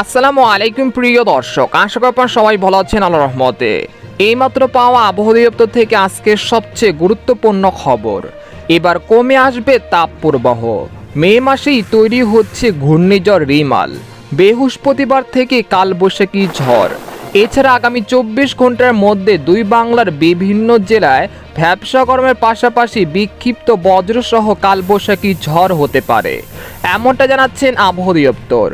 আসসালামু আলাইকুম প্রিয় দর্শক, আশা করি সবাই ভালো আছেন আল্লাহ রহমতে। এইমাত্র পাওয়া আবহাওয়া দপ্তর থেকে আজকের সবচেয়ে গুরুত্বপূর্ণ খবর। এবার কমে আসবে তাপ প্রবাহ। মে মাসেই তৈরি হচ্ছে ঘূর্ণিঝড় রিমাল। বৃহস্পতিবার থেকে কালবৈশাখী ঝড়। এছাড়া আগামী চব্বিশ ঘণ্টার মধ্যে দুই বাংলার বিভিন্ন জেলায় ব্যবসা কর্মের পাশাপাশি বিক্ষিপ্ত বজ্রসহ কালবৈশাখী ঝড় হতে পারে। এমনটা জানাচ্ছেন আবহাওয়া দপ্তর।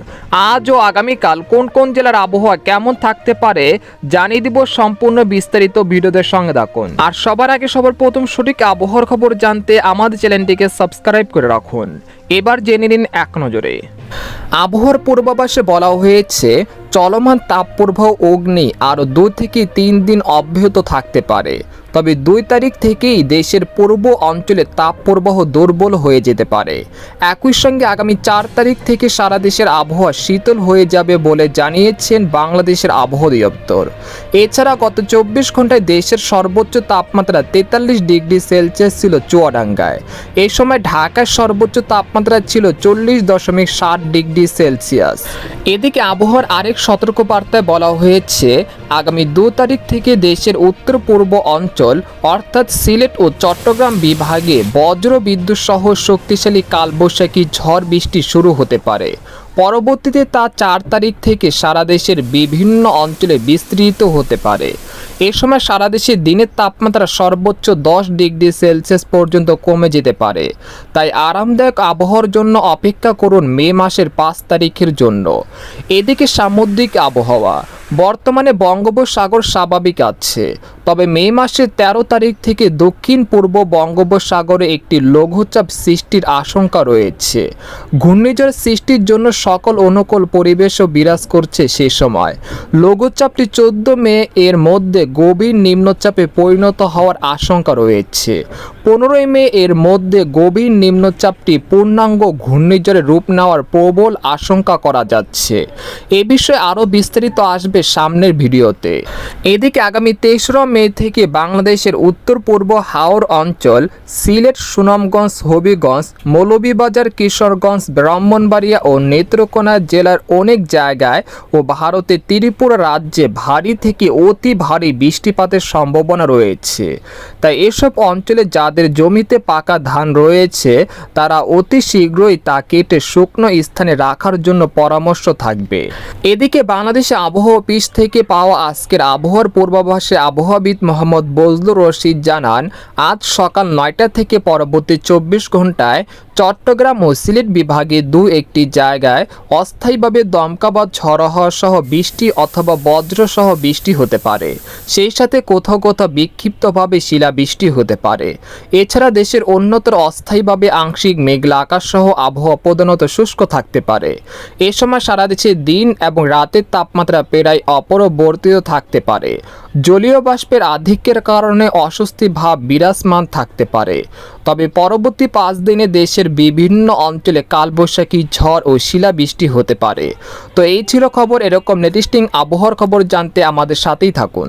আজ ও আগামীকাল কোন কোন জেলার আবহাওয়া কেমন থাকতে পারে জানিয়ে দিব সম্পূর্ণ বিস্তারিত ভিডিওদের সঙ্গে থাকুন। আর সবার আগে সবার প্রথম সঠিক আবহাওয়ার খবর জানতে আমাদের চ্যানেলটিকে সাবস্ক্রাইব করে রাখুন। এবার জেনে নিন এক নজরে। আবহাওয়ার পূর্বাভাসে বলা হয়েছে, চলমান তাপপ্রবাহ অগ্নি আরও দু থেকে তিন দিন অব্যাহত থাকতে পারে। তবে দুই তারিখ থেকেই দেশের পূর্ব অঞ্চলে তাপপ্রবাহ দুর্বল হয়ে যেতে পারে। একই সঙ্গে আগামী চার তারিখ থেকে সারা দেশের আবহাওয়া শীতল হয়ে যাবে বলে জানিয়েছেন বাংলাদেশের আবহাওয়া দপ্তর। এছাড়া গত চব্বিশ ঘন্টায় দেশের সর্বোচ্চ তাপমাত্রা তেতাল্লিশ ডিগ্রি সেলসিয়াস ছিল চুয়াডাঙ্গায়। এ সময় ঢাকার সর্বোচ্চ তাপমাত্রা ছিল চল্লিশ দশমিক ষাট ডিগ্রি সেলসিয়াস। এদিকে আবহাওয়ার আরেক সতর্কবার্তায় বলা হয়েছে, আগামী দু তারিখ থেকে দেশের উত্তর পূর্ব অঞ্চল অর্থাৎ সিলেট ও চট্টগ্রাম বিভাগে বজ্র বিদ্যুৎ সহ শক্তিশালী কালবৈশাখী ঝড় বৃষ্টি শুরু হতে পারে। পরবর্তীতে তা চার তারিখ থেকে সারা দেশের বিভিন্ন অঞ্চলে বিস্তৃত হতে পারে। এ সময় সারা দেশে দিনের তাপমাত্রা সর্বোচ্চ দশ ডিগ্রি সেলসিয়াস পর্যন্ত কমে যেতে পারে। তাই আরামদায়ক আবহাওয়ার জন্য অপেক্ষা করুন মে মাসের পাঁচ তারিখের জন্য। এদিকে সামুদ্রিক আবহাওয়া। বর্তমানে বঙ্গোপসাগর স্বাভাবিক আছে। তবে মে মাসের ১৩ তারিখ থেকে দক্ষিণ পূর্ব বঙ্গোপসাগরে একটি লঘুচাপ সৃষ্টির আশঙ্কা রয়েছে। ঘূর্ণিঝড় সৃষ্টির জন্য সকল অনুকূল পরিবেশও বিরাজ করছে সে সময়। লঘুচাপটি চোদ্দ মে এর মধ্যে গভীর নিম্নচাপে পরিণত হওয়ার আশঙ্কা রয়েছে। পনেরোই মে এর মধ্যে গভীর নিম্নচাপটি পূর্ণাঙ্গ ঘূর্ণিঝড়ে রূপ নেওয়ার প্রবল আশঙ্কা করা যাচ্ছে। এ বিষয়ে আরও বিস্তারিত আসবে সামনের ভিডিওতে। এদিকে আগামী তেসরা মে থেকে বাংলাদেশের উত্তর পূর্ব হাওর অঞ্চল, সিলেট, সুনামগঞ্জ, হবিগঞ্জ, মৌলভীবাজার, কিশোরগঞ্জ, ব্রাহ্মণবাড়িয়া ও নেত্রকোনা জেলার অনেক জায়গায় ও ভারতের ত্রিপুরা রাজ্যে ভারী থেকে অতি ভারী বৃষ্টিপাতের সম্ভাবনা রয়েছে। তাই এসব অঞ্চলে যাদের জমিতে পাকা ধান রয়েছে, তারা অতি শীঘ্রই তা কেটে শুকনো স্থানে রাখার জন্য পরামর্শ থাকবে। এদিকে বাংলাদেশে আবহাওয়া অফিস থেকে পাওয়া আজকের আবহাওয়ার পূর্বাভাসে আবহাওয়াবিদ মোহাম্মদ বজলুর রশিদ জানান, আজ সকাল নয়টা থেকে পরবর্তী চব্বিশ ঘন্টায় চট্টগ্রাম ও সিলেট বিভাগে দু একটি জায়গায় অস্থায়ীভাবে দমকা বা হওয়া সহ বৃষ্টি অথবা বজ্র সহ বৃষ্টি হতে পারে। সেই সাথে কোথাও কোথাও বিক্ষিপ্তভাবে শিলাবৃষ্টি হতে পারে। এছাড়া দেশের অন্যতর অস্থায়ীভাবে আংশিক মেঘলা আকাশ সহ আবহাওয়া প্রধানত শুষ্ক থাকতে পারে। এ সময় সারা দেশে দিন এবং রাতের তাপমাত্রা প্রায় অপরবর্তিত থাকতে পারে। জলীয় বাষ্পের আধিক্যের কারণে অস্বস্তি ভাব বিরাজমান থাকতে পারে। তবে পরবর্তী পাঁচ দিনে দেশের বিভিন্ন অঞ্চলে কালবৈশাখী ঝড় ও শিলাবৃষ্টি হতে পারে। তো এই ছিল খবর, এরকম নেটিস্টিং আবহাওয়ার খবর জানতে আমাদের সাথেই থাকুন।